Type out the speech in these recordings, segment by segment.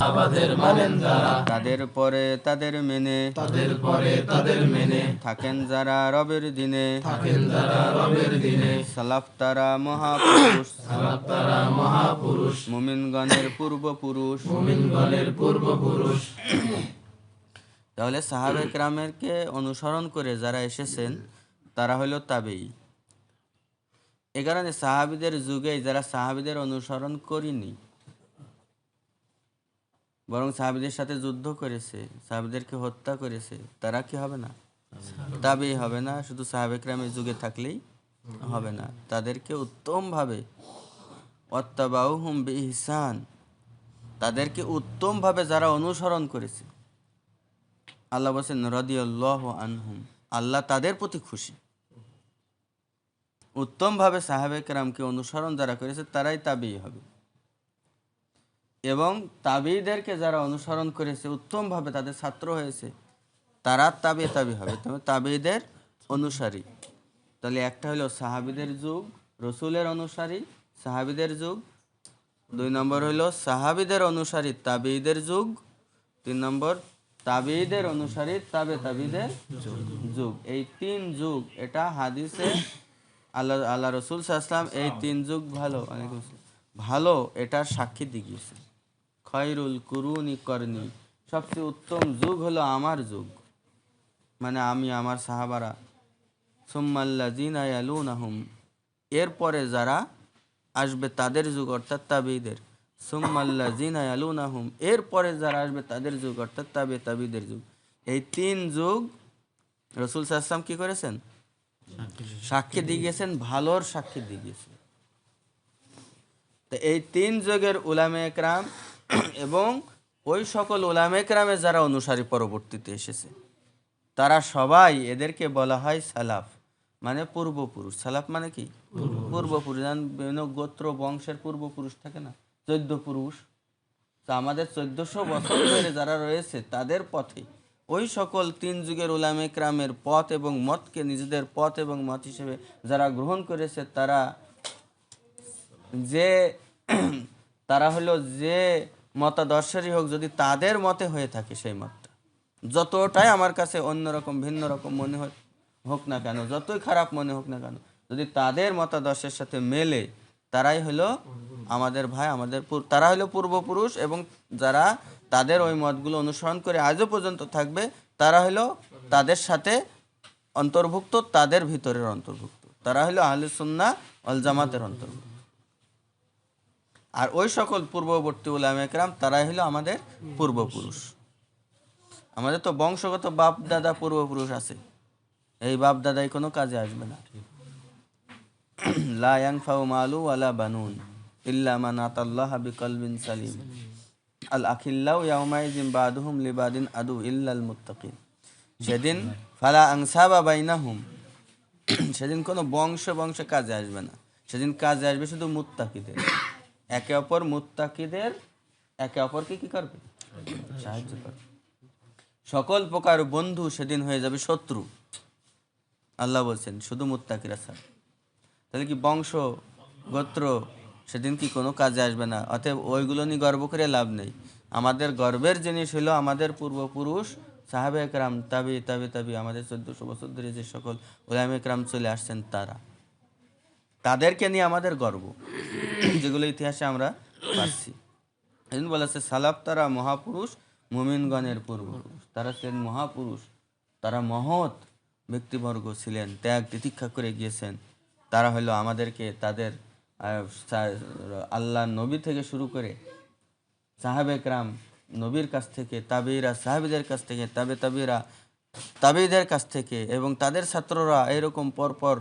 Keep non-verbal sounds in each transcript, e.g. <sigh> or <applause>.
সাহাবাদের মানেন যারা। তাদের পরে তাদের মেনে। তাদের পরে তাদের মেনে। থাকেন যারা রবের দিনে। থাকেন যারা রবের দিনে। সালাফ তারা মহাপুরুষ। সালাফ তারা মহাপুরুষ। মুমিনগণের পূর্বপুরুষ। মুমিনগণের পূর্বপুরুষ। তাহলে সাহাবে ক্রামেরকে অনুসরণ করে যারা এসেছেন তারা হলো তাবেই। এ কারণে সাহাবিদের যুগে যারা সাহাবিদের অনুসরণ করিনি বরং সাহাবিদের সাথে যুদ্ধ করেছে, সাহাবিদেরকে হত্যা করেছে, তারা কি হবে না? তাবেই হবে না, শুধু সাহাবে ক্রামের যুগে থাকলেই হবে না। তাদেরকে উত্তমভাবে অত্তাবাউহুম বিহসান তাদেরকে উত্তমভাবে যারা অনুসরণ করেছে, আল্লাহ বলছেন, রদিয়াল্লাহ আনহুম, আল্লাহ তাদের প্রতি খুশি। উত্তমভাবে সাহাবে কেরামকে অনুসরণ যারা করেছে, তারাই তাবেই হবে। এবং তাবিদেরকে যারা অনুসরণ করেছে, উত্তমভাবে তাদের ছাত্র হয়েছে, তারা তাবে, তাবি হবে। তবে তাবিদের অনুসারী। তাহলে একটা হলো সাহাবিদের যুগ, রসুলের অনুসারী, সাহাবিদের যুগ। দুই নম্বর হলো সাহাবিদের অনুসারী, তাবিদের যুগ। তিন নম্বর, তাবিদের অনুসারী, তাবে, তাবিদের যুগ। এই তিন যুগ, এটা হাদিসে আল্লাহ আল্লাহ রসুল সাহসালাম এই তিন যুগ ভালো আসসালাম। ভালো, এটার সাক্ষী দিয়ে গিয়েছে খয়রুল কুরুনি করনি। সবচেয়ে উত্তম যুগ হলো আমার যুগ। মানে আমি, আমার সাহাবারা। সুম্মাল্লা জিনা ইয়ালুনাহুম। এরপরে যারা আসবে তাদের যুগ, অর্থাৎ তাবিদের। সুম্মাল্লা জিনা ইয়ালুনাহুম। এরপরে যারা আসবে তাদের যুগ, অর্থাৎ তাবে তাবিদের যুগ। এই তিন যুগ রসুল সাহসাম কি করেছেন? সাক্ষী দিয়ে গেছেন, ভালোর সাক্ষী দিয়ে গেছেন। তো এই তিন যুগের উলামে একরাম এবং ওই সকল উলামে একরামে যারা অনুসারী পরবর্তীতে এসেছে তারা সবাই এদেরকে বলা হয় সালাফ মানে পূর্বপুরুষ। সালাফ মানে কি? পূর্বপুরুষ। বিভিন্ন গোত্র বংশের পূর্বপুরুষ থাকে না? চোদ্দ পুরুষ। তো আমাদের চোদ্দশো বছর ধরে যারা রয়েছে তাদের পথে ওই সকল তিন যুগের উলামে ক্রামের পথ এবং মতকে নিজেদের পথ এবং মত হিসেবে যারা গ্রহণ করেছে তারা যে তারা হলো যে মতাদর্শেরই হোক, যদি তাদের মতে হয়ে থাকে সেই মতটা। যতটাই আমার কাছে অন্যরকম ভিন্ন রকম মনে হোক না কেন, যতই খারাপ মনে হোক না কেন, যদি তাদের মতাদর্শের সাথে মেলে, তারাই হলো আমাদের ভাই, আমাদের তারা হলো পূর্বপুরুষ এবং যারা তাদের ওই মতগুলো অনুসরণ করে আজও পর্যন্ত থাকবে, তারা হলো তাদের সাথে অন্তর্ভুক্ত, তাদের ভিতরের অন্তর্ভুক্ত। তারা হলো আহলে সুন্না অল জামাতের অন্তর্ভুক্ত। আর ওই সকল পূর্ববর্তী উলামা একরাম, তারাই হলো আমাদের পূর্বপুরুষ। আমাদের তো বংশগত বাপ দাদা পূর্বপুরুষ আছে। এই বাপ দাদাই কোনো কাজে আসবে না। লা ইয়ানফাউ মালু ওয়ালা বানুন ইল্লা মান আতাল্লাহ বিকলবিন সালিম। আল আখিল্লাউ ইয়াউমাইযিন বাদুহুম লিবাদিন আদু ইল্লাল মুত্তাকিন। সেদিন ফালা আনসাবা বাইনাহুম। সেদিন কোনো বংশ বংশ কাজে আসবে না। সেদিন কাজে আসবে শুধু মুত্তাকিদের। একে অপর মুত্তাকিদের, একে অপরকে কি করবে? সাহায্য করবে। সকল প্রকার বন্ধু সেদিন হয়ে যাবে শত্রু। আল্লাহ বলছেন, শুধু মুত্তাকিরা স্যার তাহলে কি বংশ, গোত্র সেদিন কি কোনো কাজে আসবে না? অতএব ওইগুলো নিয়ে গর্ব করে লাভ নেই। আমাদের গর্বের জিনিস হলো আমাদের পূর্বপুরুষ সাহাবে একরাম তাবি তাবি তাবি, আমাদের চোদ্দশো বছর ধরে যে সকল ওলাম একরাম চলে আসছেন তারা। তাদেরকে নিয়ে আমাদের গর্ব, যেগুলো ইতিহাসে আমরা পাচ্ছি। এই বলেছে সালাফ তারা মহাপুরুষ, মুমিনগণের পূর্বপুরুষ। তারা ছিলেন মহাপুরুষ, তারা মহৎ ব্যক্তিবর্গ ছিলেন, ত্যাগ তিতিক্ষা করে গিয়েছেন। তারা হলো আমাদেরকে তাদের আল্লাহ নবী থেকে শুরু করে সাহাবেকরাম নবীর কাছ থেকে, তাবিরা, সাহাবিদের কাছ থেকে, তাবে তাবিরা, তাবিদের কাছ থেকে এবং তাদের ছাত্ররা এরকম পরপর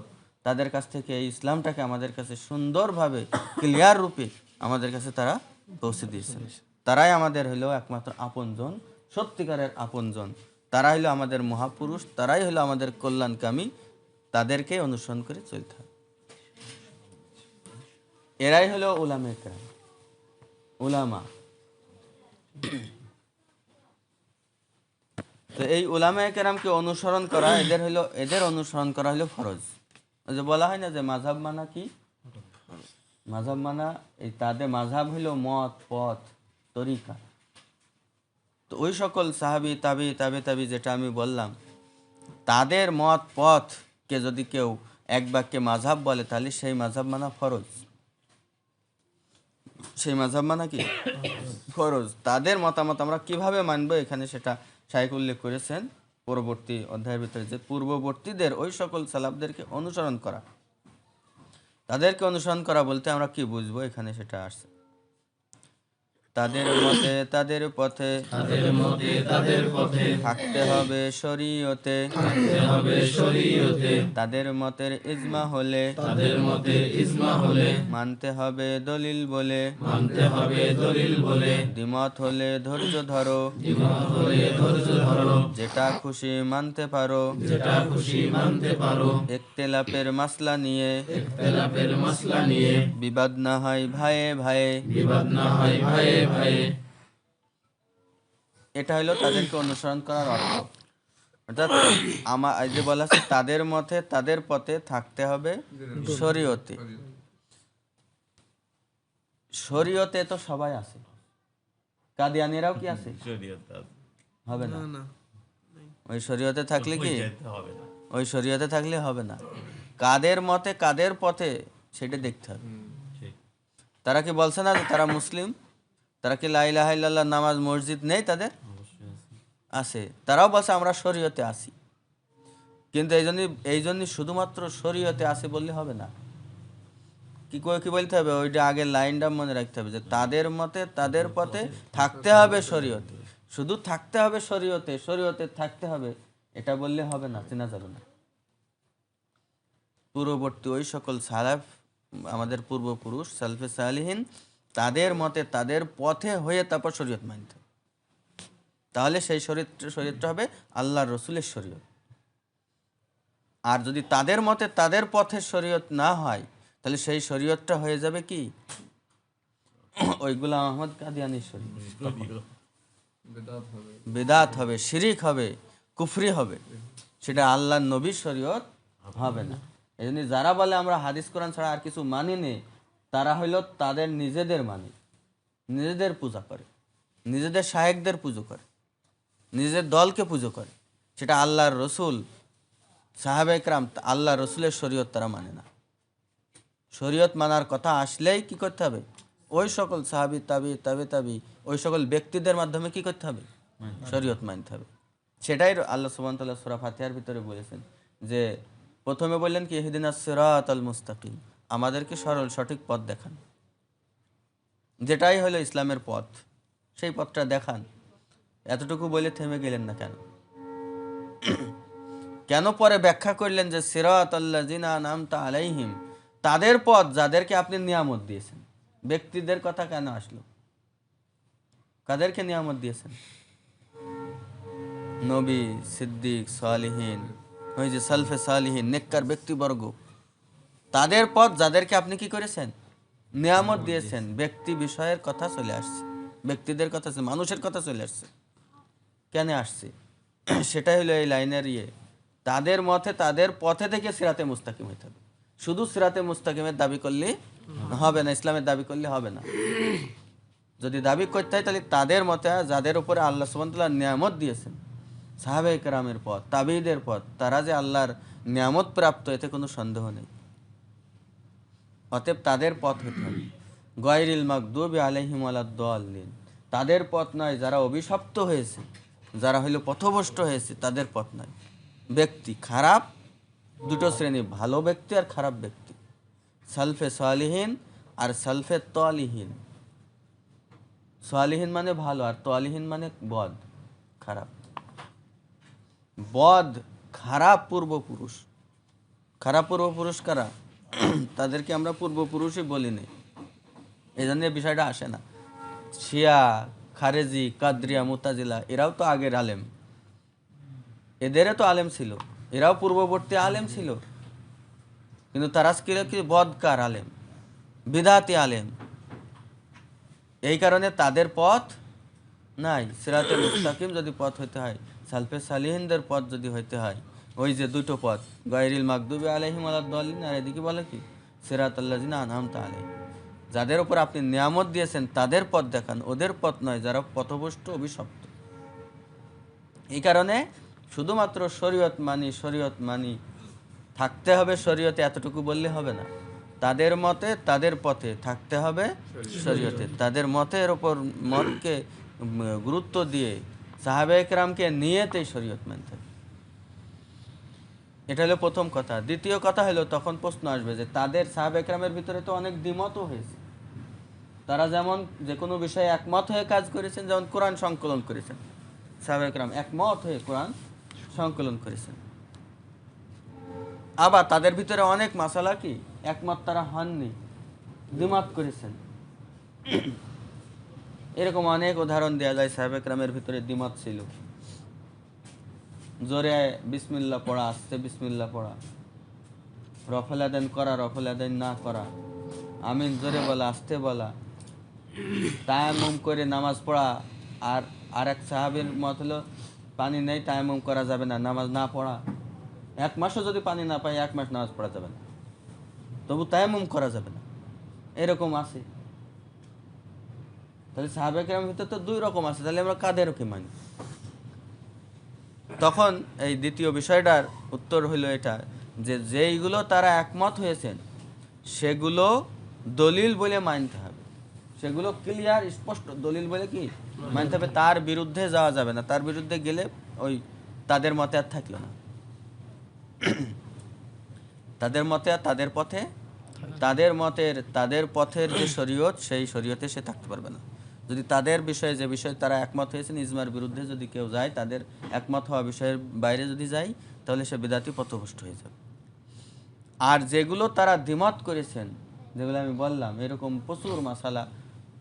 তাদের কাছ থেকে এই ইসলামটাকে আমাদের কাছে সুন্দরভাবে ক্লিয়ার রূপে আমাদের কাছে তারা পৌঁছে দিয়েছেন। তারাই আমাদের হলো একমাত্র আপনজন, সত্যিকারের আপনজন। তারা হলো আমাদের মহাপুরুষ, তারাই হলো আমাদের কল্যাণকামী। তাদেরকে অনুসরণ করে চলতে হয় এরাই হলো উলামে একরাম। উলামা। তো এই উলামা কেরামকে অনুসরণ করা, এদের হলো, এদের অনুসরণ করা হলো ফরজ। যে বলা হয় না যে মাঝাব মানা কি? মাঝাব মানা, এই তাদের মাঝাব হলো মত, পথ, তরিকা। তো ওই সকল সাহাবি, তাবি, তাবে, তাবি যেটা আমি বললাম, তাদের মত, পথকে যদি কেউ এক বাক্যে মাঝাব বলে, তাহলে সেই মাঝাব মানা ফরজ। সেই মাঝাব মানা কি? ফরজ। তাদের মতামত আমরা কীভাবে মানবো? এখানে সেটা শাইখ উল্লেখ করেছেন। পরবর্তী অধ্যায়ের ভিতরে যে পূর্ববর্তীদের ওই সকল সালাবদেরকে অনুসরণ করা। তাদেরকে অনুসরণ করা বলতে আমরা কি বুঝব? এখানে সেটা আসছে। তাদের মতে তাদের পথে তাদের মতে তাদের পথে থাকতে হবে শরীয়তে। থাকতে হবে শরীয়তে। তাদের মতের ইজমা হলে তাদের মতে ইজমা হলে মানতে হবে দলিল বলে। মানতে হবে দলিল বলে। দ্বিমত হলে ধৈর্য ধরো। দ্বিমত হলে ধৈর্য ধরো। যেটা খুশি মানতে পারো। যেটা খুশি মানতে পারো। একতেলাপের মাসলা নিয়ে। তেলাপের মশলা নিয়ে। বিবাদ না হয় ভাইয়ে ভাইয়ে বিবাদ না হয় ভাইয়ে ভাইয়ে এটা হলো তাদেরকে অনুসরণ করার অর্থ। অর্থাৎ আমার যে বলা আছে তাদের মতে তাদের পথে থাকতে হবে শরীয়তে। শরীয়তে তো সবাই আছে। কাদিয়ানিরাও কি আছে? হবে না। ওই শরীয়তে থাকলে কি? ওই শরীয়তে থাকলে হবে না। কাদের মতে কাদের পথে সেটা দেখতে হবে। তারা কি বলছে না যে তারা মুসলিম? তারা কি লাইলাহ নামাজ, মসজিদ নেই তাদের? আছে। তারাও বলছে, আমরা শরীয়তে আছি। কিন্তু এই জন্য এই জন্য শুধুমাত্র শরীয়তে আছে বললে হবে না। কি করে, কি বলতে হবে? ওইটা আগে লাইনটা মনে রাখতে হবে যে, তাদের মতে, তাদের পথে থাকতে হবে শরীয়তে। শুধু থাকতে হবে শরীয়তে শরীয়তে থাকতে হবে, এটা বললে হবে না, চেনা যাবে না। পূর্ববর্তী ওই সকল সালাফ, আমাদের পূর্বপুরুষ, সালফে সালিহীন তাদের মতে তাদের পথে হয়ে তারপর শরীয়ত মানতে তাহলে সেই শরীর শরীরটা হবে আল্লাহর রসুলের শরীয়ত। আর যদি তাদের মতে তাদের পথের শরীয়ত না হয়, তাহলে সেই শরীয়তটা হয়ে যাবে কি? ওই গুলাম আহমদ কাদিয়ানির শরীয়ত। বেদাত হবে, শিরিক হবে, কুফরি হবে। সেটা আল্লাহ নবীর শরীয়ত হবে না। এই যারা বলে আমরা হাদিস কোরআন ছাড়া আর কিছু মানি নে তারা হইল তাদের নিজেদের মানে নিজেদের পূজা করে। নিজেদের শায়েকদের পুজো করে। নিজের দলকে পুজো করে। সেটা আল্লাহর রসুল সাহাবেকরাম আল্লাহ রসুলের শরীয়ত তারা মানে না। শরীয়ত মানার কথা আসলেই কি করতে হবে? ওই সকল সাহাবি, তাবি, তাবে, তাবি, ওই সকল ব্যক্তিদের মাধ্যমে কি করতে হবে? শরীয়ত মানতে হবে। সেটাই আল্লাহ সুবান তাল্লাহ সুরা ফাতিহার ভিতরে বলেছেন যে, প্রথমে বললেন কি? হিদিন সিরাত আল মুস্তাকিম। আমাদেরকে সরল, সঠিক পথ দেখান। যেটাই হলো ইসলামের পথ, সেই পথটা দেখান। এতটুকু বলে থেমে গেলেন না কেন? কেন পরে ব্যাখ্যা করলেন যে, সিরাত আল্লাহ জিনা নামতা আলাইহিম তাদের পথ যাদেরকে আপনি নিয়ামত দিয়েছেন। ব্যক্তিদের কথা কেন আসলো? কাদেরকে নিয়ামত দিয়েছেন? নবী, সিদ্দিক, সালিহীন, ওই যে সালফে সালিহীন, নেককার ব্যক্তিবর্গ। তাদের পথ যাদেরকে আপনি কি করেছেন? নিয়ামত দিয়েছেন। ব্যক্তি বিষয়ের কথা চলে আসছে। ব্যক্তিদের কথা মানুষের কথা চলে আসছে। কেন আসছে? <clears throat> সেটাই হলো এই লাইনের ইয়ে। তাদের মতে তাদের পথে থেকে সিরাতে মুস্তাকিম হইতে হবে। শুধু সিরাতে মুস্তাকিমের দাবি করলে হবে না, ইসলামের দাবি করলে হবে না। যদি দাবি করতে হয় তাহলে তাদের মতে যাদের উপরে আল্লাহ সুবহানাহু নিয়ামত দিয়েছেন সাহাবে কেরামের পথ তাবিদের পথ, তারা যে আল্লাহর নিয়ামত প্রাপ্ত, এতে কোনো সন্দেহ নেই। অতএব তাদের পথ হতে হবে। গয়রিল মাকদুবি আলাইহিম আলাদ্দাল্লিন তাদের পথ নয়, যারা অভিশপ্ত হয়েছে, যারা হইল পথভ্রষ্ট হয়েছে, তাদের পথ নয়। ব্যক্তি খারাপ, দুটো শ্রেণি, ভালো ব্যক্তি আর খারাপ ব্যক্তি। সালফে সালিহীন আর সালফে তলিহীন। সালিহীন মানে ভালো আর তলিহীন মানে বদ, খারাপ। বদ খারাপ পূর্বপুরুষ। খারাপ পূর্বপুরুষ কারা? <clears throat> তাদেরকে আমরা পূর্বপুরুষই বলি নি এই জন্য বিষয়টা আসে না। শিয়া, খারেজি, কাদ্রিয়া, মুতাজিলা, এরাও তো আগের আলেম। এদেরও তো আলেম ছিল। এরাও পূর্ববর্তী আলেম ছিল। কিন্তু তারা ছিল কি বদকার আলেম, বিদাতি আলেম। এই কারণে তাদের পথ নাই। সিরাতে মুস্তাকিম যদি পথ হইতে হয়, সালফে সালিহিনদের পথ যদি হইতে হয় ওই যে দুটো পথ। গায়রিল মাকদুবি আলাইহিম আলাদ্দাল্লিন আর এদিকে বলে কি? সিরাত আল্লাজিনা আনহামতা আলাইহিম। যাদের উপর আপনি নিয়ামত দিয়েছেন, তাদের পথ দেখান। ওদের পথ নয়, যারা পথভ্রষ্ট অভিশপ্ত। এই কারণে শুধুমাত্র শরীয়ত মানি শরীয়ত মানি, থাকতে হবে শরীয়তে এতটুকু বললে হবে না। তাদের মতে তাদের পথে থাকতে হবে শরীয়তে। তাদের মতের ওপর মতকে গুরুত্ব দিয়ে সাহাবে একরামকে নিয়েতেই শরীয়ত মানতে হবে। এটা হলো প্রথম কথা। দ্বিতীয় কথা হলো, তখন প্রশ্ন আসবে যে তাদের সাহাবে একরামের ভিতরে তো অনেক দ্বিমতও হয়েছে। তারা যেমন যে কোনো বিষয়ে একমত হয়ে কাজ করেছেন, যেমন কোরআন সংকলন করেছেন। সাহাবে একরাম একমত হয়ে কোরআন সংকলন করেছেন। আবার তাদের ভিতরে অনেক মাসালা কি? একমত তারা হননি, দ্বিমত করেছেন। এরকম অনেক উদাহরণ দেওয়া যায় সাহেব একরামের ভিতরে দ্বিমত ছিল। জোরে বিসমিল্লা পড়া আস্তে বিসমিল্লা পড়া। রফল আদান করা, রফল আদান না করা। আমিন জোরে বলা, আসতে বলা। তায়াম্মুম করে নামাজ পড়া। আর আর এক সাহাবের মত হলো, পানি নেই, তায়াম্মুম করা যাবে না, নামাজ না পড়া। এক মাসও যদি পানি না পাই এক মাস নামাজ পড়া যাবে না। তবু তায়াম্মুম করা যাবে না। এরকম আছে। তাহলে সাহাবেকের ভিতরে তো দুই রকম আছে, তাহলে আমরা কাদেরকে মানি? তখন এই দ্বিতীয় বিষয়টার উত্তর হলো এটা, যে যেইগুলো তারা একমত হয়েছেন, সেগুলো দলিল বলে মানতে হবে। সেগুলো ক্লিয়ার স্পষ্ট দলিল বলে কি? মানতে হবে তার বিরুদ্ধে যাওয়া যাবে না। তার বিরুদ্ধে গেলে ওই তাদের মতে আর থাকল না। <clears throat> তাদের মতে আর তাদের পথে, তাদের মতের, তাদের পথের যে শরীয়ত, সেই শরীয়তে সে থাকতে পারবে না। যদি তাদের বিষয়ে যে বিষয়ে তারা একমত হয়েছেন, ইজমার বিরুদ্ধে যদি কেউ যায়, তাদের একমত হওয়া বিষয়ের বাইরে যদি যায়, তাহলে সে বিদাতি পথভ্রষ্ট হয়ে যাবে। আর যেগুলো তারা দ্বিমত করেছেন, যেগুলো আমি বললাম, এরকম প্রচুর মশালা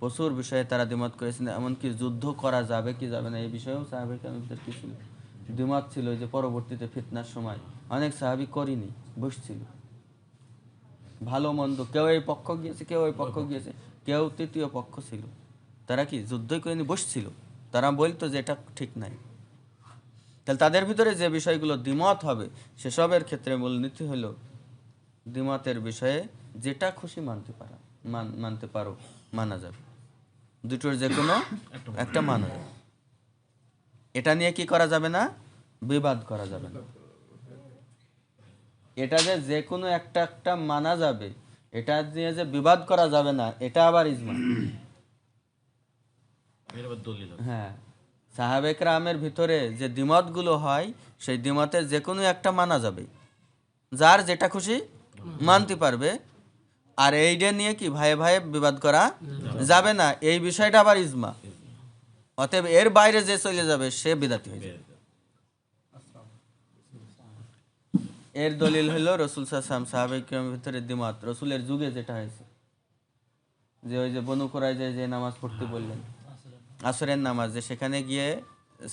প্রচুর বিষয়ে তারা দ্বিমত করেছেন, এমনকি যুদ্ধ করা যাবে কি যাবে না, এই বিষয়েও সাহাবিক আমাদের কি ছিল দ্বিমত ছিল যে পরবর্তীতে ফিতনার সময় অনেক সাহাবি করিনি, বসছিল। ভালো মন্দ, কেউ এই পক্ষ গিয়েছে, কেউ এই পক্ষ গিয়েছে, কেউ তৃতীয় পক্ষ ছিল। তারা কি যুদ্ধই করে বসছিল? তারা বলতো যে এটা ঠিক নাই। তাহলে তাদের ভিতরে যে বিষয়গুলো দ্বিমত হবে, সেসবের ক্ষেত্রে মূলনীতি হলো দ্বিমতের বিষয়ে যেটা খুশি মানতে পারা, মান- মানতে পারো, মানা যাবে। দুটোর যে কোনো একটা মানা যাবে। এটা নিয়ে কি করা যাবে না? বিবাদ করা যাবে না। এটা যে যে কোনো একটা একটা মানা যাবে, এটা নিয়ে যে বিবাদ করা যাবে না, এটা আবার ইজমা হ্যাঁ। সাহাবেক রামের ভিতরে যে দ্বিমতগুলো হয় সেই দ্বিমতের যে কোনো একটা মানা যাবে। যার যেটা খুশি মানতে পারবে। আর এইটা নিয়ে কি ভাইয়ে ভাইয়ে বিবাদ করা যাবে না। এই বিষয়টা আবার ইজমা। অতএব এর বাইরে যে চলে যাবে সে বিদাতি হয়ে যাবে। এর দলিল হলো রসুল সাসাম সাহাবেকের ভিতরে দ্বিমত। রসুলের যুগে যেটা হয়েছে যে ওই যে বনু করায় যে নামাজ পড়তে বললেন। আসরের নামাজ সেখানে গিয়ে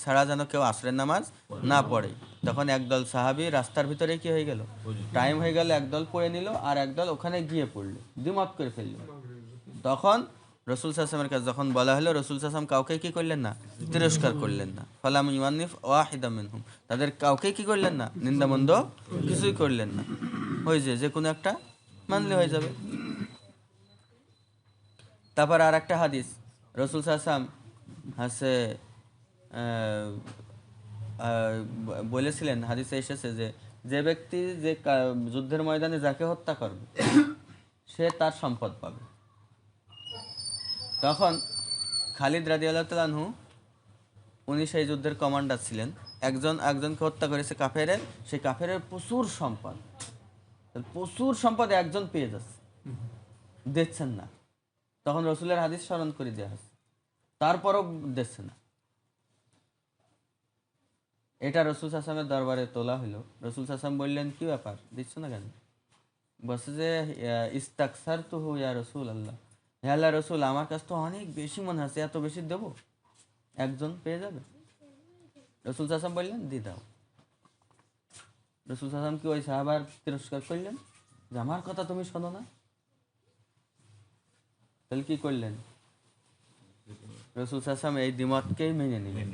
ছাড়া যেন কেউ আসরের নামাজ না পড়ে। তখন একদল সাহাবি রাস্তার ভিতরে কি হয়ে গেল? টাইম হয়ে গেল একদল পড়ে নিল আর একদল ওখানে গিয়ে পড়ল দ্বিমত করে ফেলল। তখন রসুল সাসামের কাছে যখন বলা হলো রসুল সাসাম কাউকে কি করলেন না? তিরস্কার করলেন না। ফালাম ইমানিফ ওয়াহিদা মিনহুম। তাদের কাউকে কি করলেন না? নিন্দামন্দ কিছুই করলেন না। হয়ে যে যে কোনো একটা মানলে হয়ে যাবে। তারপর আর একটা হাদিস রসুল সাসাম হাসে বলেছিলেন, হাদিসে এসেছে যে যে ব্যক্তি যে যুদ্ধের ময়দানে যাকে হত্যা করবে, সে তার সম্পদ পাবে। তখন খালিদ রাজি আল্লাহতালাহু উনি সেই যুদ্ধের কমান্ডার ছিলেন। একজন, একজনকে হত্যা করেছে কাফেরের, সেই কাফেরের প্রচুর সম্পদ। প্রচুর সম্পদ একজন পেয়ে যাচ্ছে। দিচ্ছেন না। তখন রসুলের হাদিস স্মরণ করে দেওয়া হচ্ছে তারপরও দেখছে না। এটা রসুল সাসামের দরবারে তোলা হলো রসুল সাসাম বললেন, কি ব্যাপার? দিচ্ছ না কেন? বলছে যে ইস্তাকসার তো হু ইয়া রসুল আল্লাহ হে আল্লাহ রসুল, আমার কাছ তো অনেক বেশি মনে আছে, এত বেশি দেবো? একজন পেয়ে যাবে? রসুল সাসাম বললেন, দি দাও। রসুল সাসাম কি ওই সাহাবার তিরস্কার করলেন যে, আমার কথা তুমি শোনো না। তাহলে কি করলেন? রসুল সাসাম এই দ্বিমতকেই মেনে নিলেন।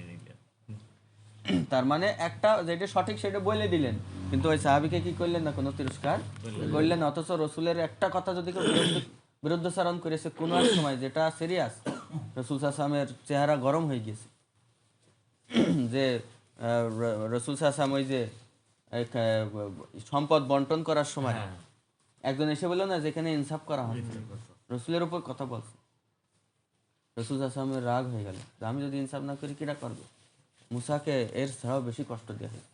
তার মানে একটা যেটা সঠিক সেটা বলে দিলেন। কিন্তু ওই সাহাবিকে কি করলেন না? কোনো তিরস্কার করলেন। অথচ রসুলের একটা কথা যদি বিরুদ্ধ- বিরুদ্ধচারণ করেছে কোনো এক সময় যেটা সিরিয়াস রসুল সাসামের চেহারা গরম হয়ে গেছে যে রসুল সাসাম ওই যে সম্পদ বন্টন করার সময় একজন এসে বলল না যেখানে ইনসাফ করা হচ্ছে। রসুলের উপর কথা বলছে। রসুল সাসামের রাগ হয়ে গেল। আমি যদি ইনসাফ না করি কিরা করব? মুসাকে এর ছাড়াও বেশি কষ্ট দেওয়া হয়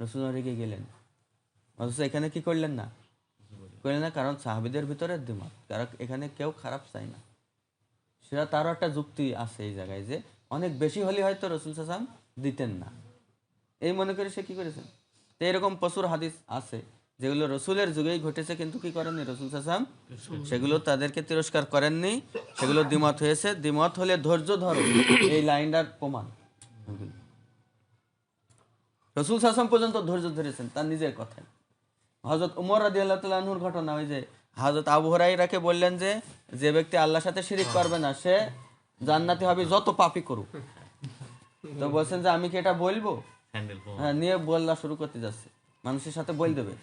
রসুল রেগে গেলেন। অথচ এখানে কি করলেন না? করলেন না কারণ সাহাবিদের ভিতরে দিমাগ কারণ এখানে কেউ খারাপ চায় না। সেটা তারও একটা যুক্তি আছে এই জায়গায় যে অনেক বেশি হলে হয়তো রসুল সাসাম দিতেন না। এই মনে করে সে কি করেছেন তো এরকম প্রচুর হাদিস আছে। যেগুলো রসুলের যুগেই ঘটেছে কিন্তু কি করেননি? রসুল সাসাম সেগুলো তাদেরকে তিরস্কার করেননি সেগুলো দ্বিমত হয়েছে। দ্বিমত হলে ধৈর্য ধরো এই লাইনটার প্রমাণ। রসুল সাসাম পর্যন্ত ধৈর্য ধরেছেন তার নিজের কথায় হজরত উমর রাজি আল্লাহ তালুর ঘটনা ওই যে হজরত আবু হরাইরাকে বললেন যে যে ব্যক্তি আল্লাহর সাথে শিরিক করবে না সে জান্নাতি হবে যত পাপি করুক। তো বলছেন যে আমি কি এটা বলব? হ্যাঁ নিয়ে বললা শুরু করতে যাচ্ছে। মানুষের সাথে বল দেবে।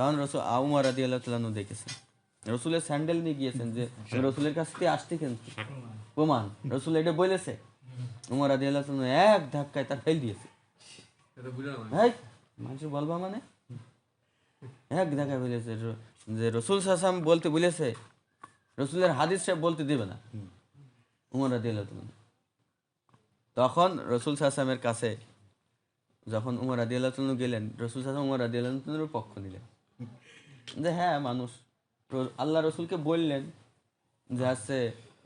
তখন রসুল উমর রাজি আল্লাহ তালু দেখেছেন। রসুলের স্যান্ডেল নিয়ে গিয়েছেন যে রসুলের কাছ থেকে আসতে কিন্তু প্রমাণ। রসুল এটা বলেছে। উমর রাজি আল্লাহ এক ধাক্কায় তার ফেল দিয়েছে। হ্যাঁ মানুষ বলবা মানে? এক জায়গায় বলেছে যে রসুল সাসাম বলতে বলেছে রসুলের হাদিস সে বলতে দেবে না। উমর রাদি তখন রসুল সাসামের কাছে যখন উমর রাদি আল্লাহ গেলেন রসুল সাসাম উমর রাদি আল্লাহ পক্ষ নিলেন। যে হ্যাঁ মানুষ আল্লাহ রসুলকে বললেন যে আছে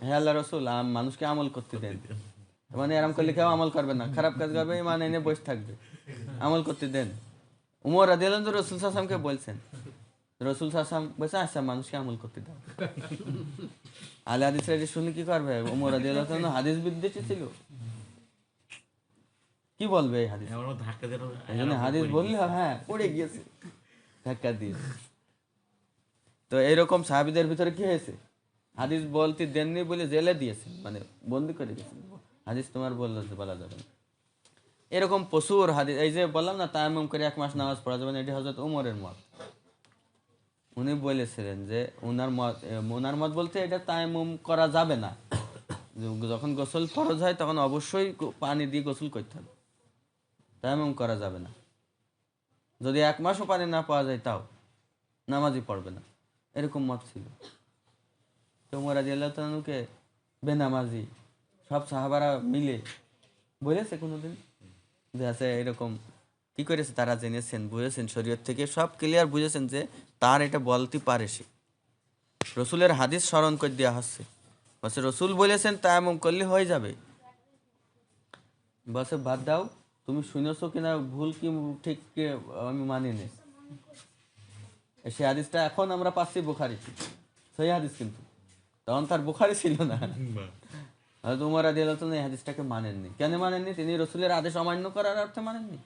হ্যাঁ আল্লাহ রসুল মানুষকে আমল করতে দেন। মানে এরম করলে কেউ আমল করবে না। খারাপ কাজ করবে মানে এনে বসে থাকবে। আমল করতে দেন। উমর আনহু রসুল সাসামকে বলছেন রসুল সাসাম বলছে আচ্ছা মানুষকে আমল করতে দাও। আলে হাদিস রেডি শুনে কি করবে? উমর আনহু হাদিস বিদ্বেষী ছিল। কি বলবে এই হাদিস? হাদিস বললে হ্যাঁ পড়ে গিয়েছে। ধাক্কা দিয়ে তো এইরকম সাহাবিদের ভিতরে কি হয়েছে? হাদিস বলতে দেননি বলে জেলে দিয়েছে মানে বন্দি করে দিয়েছে। হাদিস তোমার বলল যে বলা যাবে না। এরকম প্রচুর হাদিস এই যে বললাম না তায়াম্মুম করে এক মাস নামাজ পড়া যাবে না এটি হজরত উমরের মত। উনি বলেছিলেন যে উনার মত এ, উনার মত বলতে এটা তায়াম্মুম করা যাবে না। যখন গোসল ফরজ হয় তখন অবশ্যই পানি দিয়ে গোসল করতে হবে। তায়াম্মুম করা যাবে না। যদি এক মাসও পানি না পাওয়া যায় তাও, নামাজই পড়বে না। এরকম মত ছিল। তোমরা রাজিয়াল্লাহকে বেনামাজি সব সাহাবারা মিলে বলেছে কোনোদিন যে আছে এরকম কি করেছে তারা জেনেছেন, বুঝেছেন শরীয়ত থেকে? সব ক্লিয়ার বুঝেছেন যে, তার এটা বলতে পারে সে। রসুলের হাদিস স্মরণ করে দেওয়া হচ্ছে। বসে রসুল বলেছেন, তা এমন করলে হয়ে যাবে। বসে বাদ দাও তুমি শুনেছো কিনা ভুল কি ঠিক কি আমি মানি নি সে হাদিসটা এখন আমরা পাচ্ছি বুখারি সেই হাদিস কিন্তু। তখন তার বুখারি ছিল না। হয়তো উমর আদি আল্লাহ এই হাদিসটাকে মানেননি। কেন মানেননি? তিনি রসুলের আদেশ অমান্য করার অর্থে মানেননি?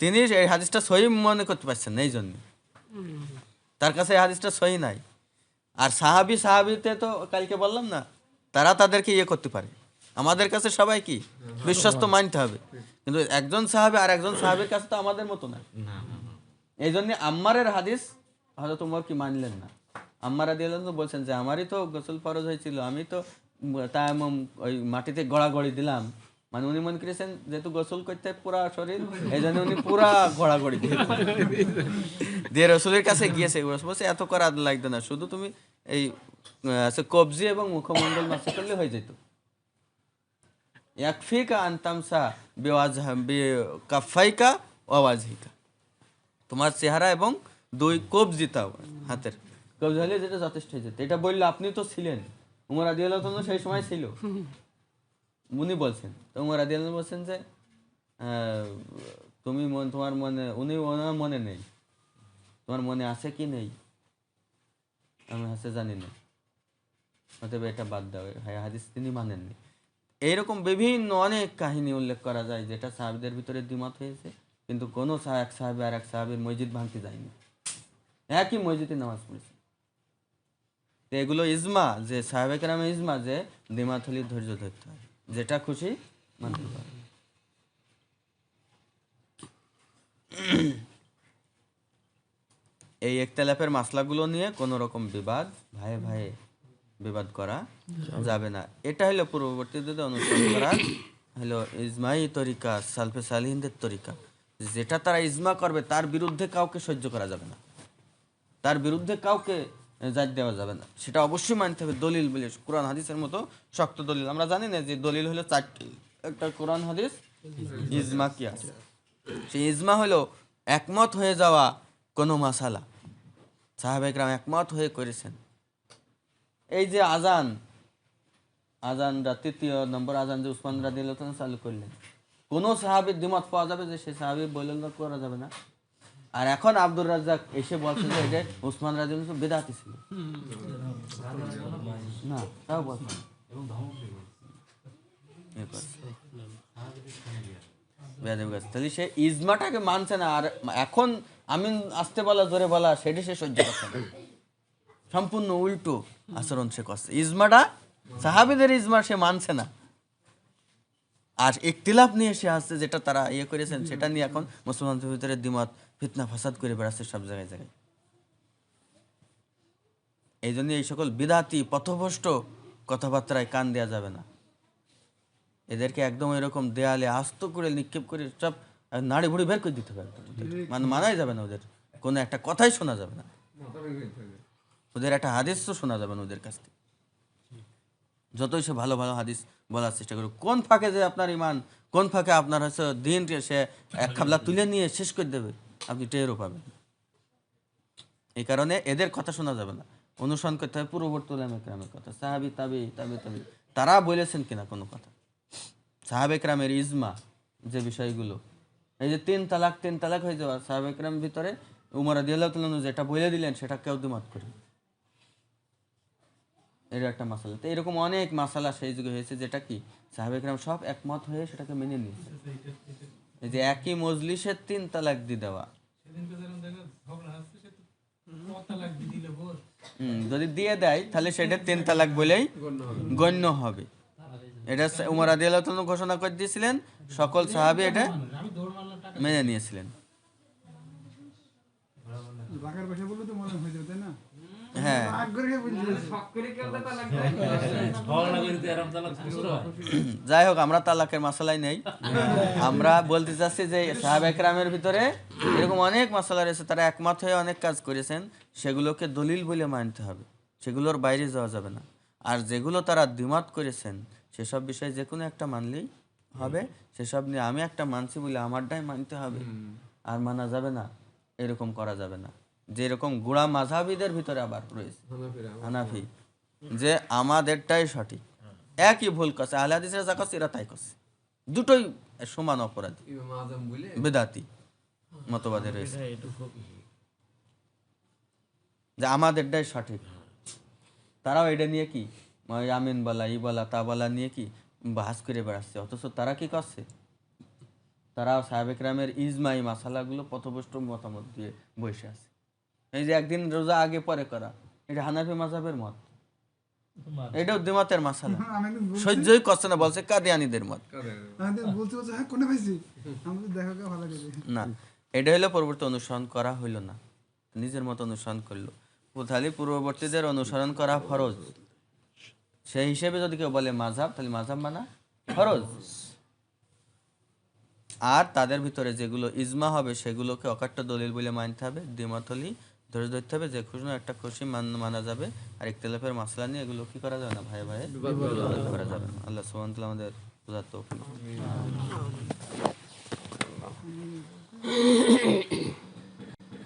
তিনি এই হাদিসটা সহি মনে করতে পারছেন এই জন্য। তার কাছে এই হাদিসটা সহি নাই। আর সাহাবি সাহাবিতে তো কালকে বললাম না তারা তাদেরকে ইয়ে করতে পারে। আমাদের কাছে সবাই কি? বিশ্বস্ত মানতে হবে। কিন্তু একজন সাহাবি আর একজন সাহাবির কাছে তো আমাদের মতো না। এই জন্য আম্মারের হাদিস হয়তো তোমার কি মানলেন না? আম্মার আদি আল্লাহ বলছেন যে আমারই তো গোসল ফরজ হয়েছিল আমি তো তায়াম্মুম ওই মাটিতে গড়াগড়ি দিলাম। মানে উনি মনে করেছেন যেহেতু গোসল করতে পুরা শরীর এই জন্য উনি পুরা গড়াগড়ি দিয়ে রসুলের কাছে গিয়েছে বলছে এত করা লাগতো না শুধু তুমি এই কবজি এবং মুখমণ্ডল মাসে করলে হয়ে যেত। ইয়াকফিকা আনতামসা বেওয়াজ কাফাইকা ওয়াজহিকা তোমার চেহারা এবং দুই কবজি তাও হাতের। কবজি হলে যেটা যথেষ্ট হয়ে যেত। এটা বললে আপনি তো ছিলেন। উমর আদি আল্লাহ সেই সময় ছিল। <laughs> উনি বলছেন তো উমর আদি আল্লাহ বলছেন যে তুমি মন তোমার মনে উনি ওনার মনে নেই। তোমার মনে আছে কি নেই? আমি হাসে জানি না। অতএব এটা বাদ দাও। হ্যাঁ হাদিস তিনি মানেননি। এইরকম বিভিন্ন অনেক কাহিনী উল্লেখ করা যায়, যেটা সাহাবিদের ভিতরে দ্বিমত হয়েছে, কিন্তু কোনো এক সাহাবি আর এক সাহাবির মসজিদ ভাঙতে যায়নি। একই মসজিদে নামাজ পড়েছে। তো এগুলো ইজমা, যে সাহেবের নামে ইজমা, যে দ্বিমত হলে ধৈর্য ধরতে হয়, যেটা খুশি মানতে পারে। এই একতলাফের মাসলাগুলো নিয়ে কোনো রকম বিবাদ ভাইয়ে ভাইয়ে বিবাদ করা যাবে না। এটা হলো পূর্ববর্তীদের অনুসরণ করা। হলো ইজমাই তরিকা সালফে সালিহিনদের তরিকা। যেটা তারা ইজমা করবে তার বিরুদ্ধে কাউকে সহ্য করা যাবে না। তার বিরুদ্ধে কাউকে জাজ দেওয়া যাবে না। সেটা অবশ্যই মানতে হবে দলিল বলে। কোরআন হাদিসের মতো শক্ত দলিল। আমরা জানি না যে দলিল হলো চারটি। একটা কোরআন হাদিস ইজমা কি আছে সেই ইজমা হলো একমত হয়ে যাওয়া কোনো মাসালা। সাহাবেকরাম একমত হয়ে করেছেন। এই যে আজান আজানরা তৃতীয় নম্বর আজান যে উসমান রাদি চালু করলেন। কোনো সাহাবির দ্বিমত পাওয়া যাবে যে সে সাহাবি বললেন করা যাবে না। আর এখন আব্দুর রাজ্জাক এসে বলছে যে এটা উসমান রাজি বেদাতি ছিল। না, তাও বলছে। তাহলে সে ইজমাটাকে মানছে না, আর এখন আমি আসতে বলা, জোরে বলা, সেটা সে সহ্য করছে না। সম্পূর্ণ উল্টো আচরণ সে করছে। ইজমাটা, সাহাবিদের ইজমা সে মানছে না। আর ইকতিলাফ নিয়ে সে আসছে যেটা তারা ইয়ে করেছেন, সেটা নিয়ে এখন মুসলমানদের ভিতরে দ্বিমত, ফিতনা, ফাসাদ করে বেড়াচ্ছে সব জায়গায় জায়গায়। এই জন্য এই সকল বিদাতি, পথভ্রষ্ট কথাবার্তায় কান দেওয়া যাবে না। এদেরকে একদম এরকম দেয়ালে আস্ত করে, নিক্ষেপ করে সব নাড়ি ভুড়ি বের করে দিতে হবে মানে মানাই যাবে না ওদের। কোনো একটা কথাই শোনা যাবে না। ওদের একটা হাদিস তো শোনা যাবে ওদের কাছ থেকে। যতই সে ভালো ভালো হাদিস বলার চেষ্টা করুক, কোন ফাঁকে যে আপনার ইমান, কোন ফাঁকে আপনার হচ্ছে দিনকে সে এক খাবলা তুলে নিয়ে শেষ করে দেবে, আপনি টেরও পাবেন এই কারণে এদের কথা শোনা যাবে না। অনুসরণ করতে হবে পূর্ববর্তী গ্রামের কথা। সাহাবি, তাবি তাবি তাবি। তারা বলেছেন কিনা কোনো কথা? সাহাবে ক্রামের ইজমা যে বিষয়গুলো, এই যে তিন তালাক তিন তালাক হয়ে যাওয়া সাহাবে ক্রাম ভিতরে উমর আদিয়াল্লাহ যেটা বলে দিলেন সেটা কেউ দিমত করে এটা একটা মাসালা। তো এরকম অনেক মাসালা সেই যুগে হয়েছে যেটা কি সাহাবেকরাম সব একমত হয়ে সেটাকে মেনে নিয়েছে। এই যে একই মজলিসের তিন তালাক দিয়ে দেওয়া। যদি দিয়ে দেয়, তাহলে সেটা তিন তালাক বলেই গণ্য হবে। এটা উমর আদি আল্লাহ ঘোষণা করে দিয়েছিলেন, সকল সাহাবি এটা মেনে নিয়েছিলেন। রাখার কথা বললে তো মনে হয়ে যাবে হ্যাঁ। <clears throat> যাই হোক আমরা তালাকের মাসালাই নেই। <laughs> আমরা বলতে চাচ্ছি যে সাহাব একরামের ভিতরে এরকম অনেক মাসালা রয়েছে তারা একমত হয়ে অনেক কাজ করেছেন। সেগুলোকে দলিল বলে মানতে হবে। সেগুলোর বাইরে যাওয়া যাবে না। আর যেগুলো তারা দ্বিমত করেছেন সেসব বিষয়ে যে কোনো একটা মানলেই হবে। সেসব নিয়ে আমি একটা মানছি বলে আমারটাই মানতে হবে। আর মানা যাবে না। এরকম করা যাবে না। যেরকম গুড়া মাঝাবিদের ভিতরে আবার রয়েছে। হানাফি। যে আমাদেরটাই সঠিক। একই ভুল করছে আহলে হাদিসরা যা করছে এরা তাই করছে। দুটোই সমান অপরাধী। বেদাতি মতবাদে রয়েছে। যে আমাদেরটাই সঠিক। তারাও এটা নিয়ে কি? আমিন বলা ই বলা তা বলা নিয়ে কি বাস করে বেড়াচ্ছে? অথচ তারা কি করছে? তারাও সাহেবেক রামের ইজমাই মাসালাগুলো পথভ্রষ্ট মতামত দিয়ে বসে আছে। এই যে একদিন রোজা আগে পরে করা। এটা হানাফি মাসাবের মত। এটাও দিমাতের মাসালা। বল- সহ্যই করছে না বলছে কাদিয়ানিদের মত। হ্যাঁ না এটা হলো পরবর্তী অনুসরণ করা হইল না। নিজের মতো অনুসরণ করল। তাহলে পূর্ববর্তীদের অনুসরণ করা ফরজ। সেই হিসেবে যদি কেউ বলে মাঝাব তাহলে মাঝাব মানা ফরজ। আর তাদের ভিতরে যেগুলো ইজমা হবে সেগুলোকে অকাট্য দলিল বলে মানতে হবে। দ্বিমত হলেই ধরে ধরতে হবে যে খুশি একটা খুশি মান- মানা যাবে। আর ইখতলাফের মাসলা নিয়ে এগুলো কি করা যাবে না ভাই? ভাই করা যাবে না। আল্লাহ সুবাহ আমাদের বোঝার তৌফিক।